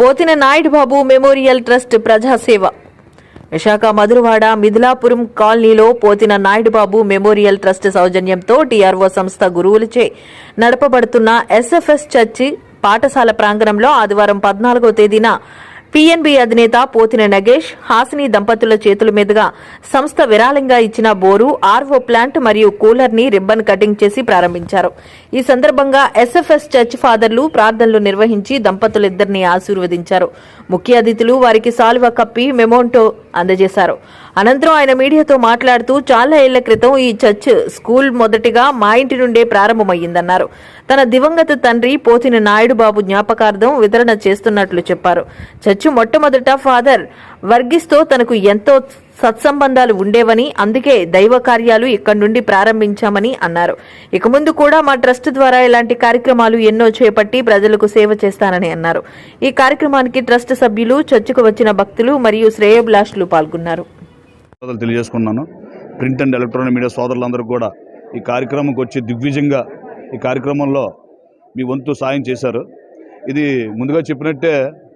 Pothina Naidu Babu memorial trust ప్రజాసేవ. విశాఖ మధురవాడ మిథిలాపురం కాలనీలో Pothina Naidubabu memorial trust సౌజన్యంతో టీఆర్ఓ సంస్థ గురువులచే నడపబడుతున్న ఎస్ఎఫ్ఎస్ చర్చి పాఠశాల ప్రాంగణంలో ఆదివారం పద్నాలుగో తేదీన పీఎన్బీ అధినేత పోతిన నగేష్ హాసిని దంపతుల చేతుల మీదుగా సంస్థ విరాళంగా ఇచ్చిన బోరు ఆర్వో ప్లాంట్ మరియు కూలర్ని రిబ్బన్ కటింగ్ చేసి ప్రారంభించారు. ఈ సందర్భంగా ఎస్ఎఫ్ఎస్ చర్చ్ ఫాదర్లు ప్రార్థనలు నిర్వహించి దంపతులిద్దరిని ఆశీర్వదించారు. ముఖ్య అతిథులు వారికి సాల్వ కప్పి మెమోంటో అందజేశారు. అనంతరం ఆయన మీడియాతో మాట్లాడుతూ చాలా ఏళ్ళ క్రితం ఈ చర్చ్ స్కూల్ మొదటిగా మా ఇంటి నుండే ప్రారంభమయ్యిందన్నారు. తన దివంగత తండ్రి పోతిన నాయుడు బాబు జ్ఞాపకార్థం వితరణ చేస్తున్నట్లు చెప్పారు. చర్చ్ మొట్టమొదట ఫాదర్ వర్గిస్తో తనకు ఎంతో సత్సంబంధాలు ఉండేవని అందుకే దైవ కార్యాలు ఇక్కడి నుండి ప్రారంభించామని అన్నారు. ఇక ముందు కూడా మా ట్రస్ట్ ద్వారా ఇలాంటి కార్యక్రమాలు ఎన్నో చేపట్టి ప్రజలకు సేవ చేస్తానని అన్నారు. ఈ కార్యక్రమానికి ట్రస్ట్ సభ్యులు చర్చకు వచ్చిన భక్తులు మరియు శ్రేయోభిలాషులు పాల్గొన్నారు. తెలియజేసుకున్నాను. ప్రింట్ అండ్ ఎలక్ట్రానిక్ మీడియా సోదరులందరూ కూడా ఈ కార్యక్రమంకి వచ్చి దిగ్విజయంగా ఈ కార్యక్రమంలో మీ వంతు సాయం చేశారు. ఇది ముందుగా చెప్పినట్టే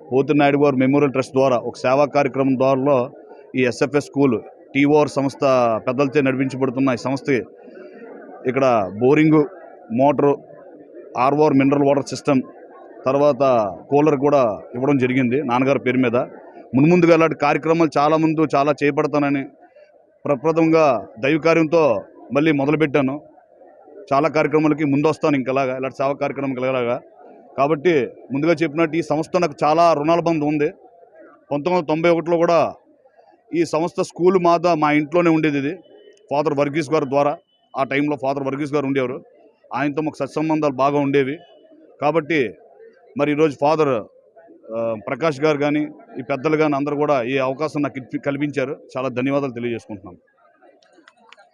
పోతినాయుడు గారు మెమోరియల్ ట్రస్ట్ ద్వారా ఒక సేవా కార్యక్రమం ద్వారా ఈ ఎస్ఎఫ్ఎస్ స్కూల్ టీఓఆర్ సంస్థ పెద్దలతో నడిపించబడుతున్న ఈ సంస్థకి ఇక్కడ boring motor ROR mineral water system తర్వాత కూలర్ కూడా ఇవ్వడం జరిగింది నాన్నగారి పేరు మీద. మున్ముందుగా ఇలాంటి కార్యక్రమాలు చాలా ముందు చాలా చేపడతానని ప్రప్రథమంగా దైవ కార్యంతో మళ్ళీ మొదలుపెట్టాను. చాలా కార్యక్రమాలకి ముందు వస్తాను ఇంకలాగా ఇలాంటి సేవా కార్యక్రమం ఇలాగా కాబట్టి ముందుగా చెప్పినట్టు ఈ సంస్థ నాకు చాలా రుణాల బంధం ఉంది. పంతొమ్మిది వందల తొంభై ఒకటిలో కూడా ఈ సంస్థ స్కూల్ మాద మా ఇంట్లోనే ఉండేది ఇది. ఫాదర్ వర్గీస్ గారి ద్వారా. ఆ టైంలో ఫాదర్ వర్గీస్ గారు ఉండేవారు. ఆయనతో మాకు సత్సంబంధాలు బాగా ఉండేవి. కాబట్టి మరి ఈరోజు ఫాదర్ ప్రకాష్ గారు కానీ ఈ పెద్దలు కానీ అందరూ కూడా ఈ అవకాశం నాకు కల్పించారు. చాలా ధన్యవాదాలు తెలియజేసుకుంటున్నాను.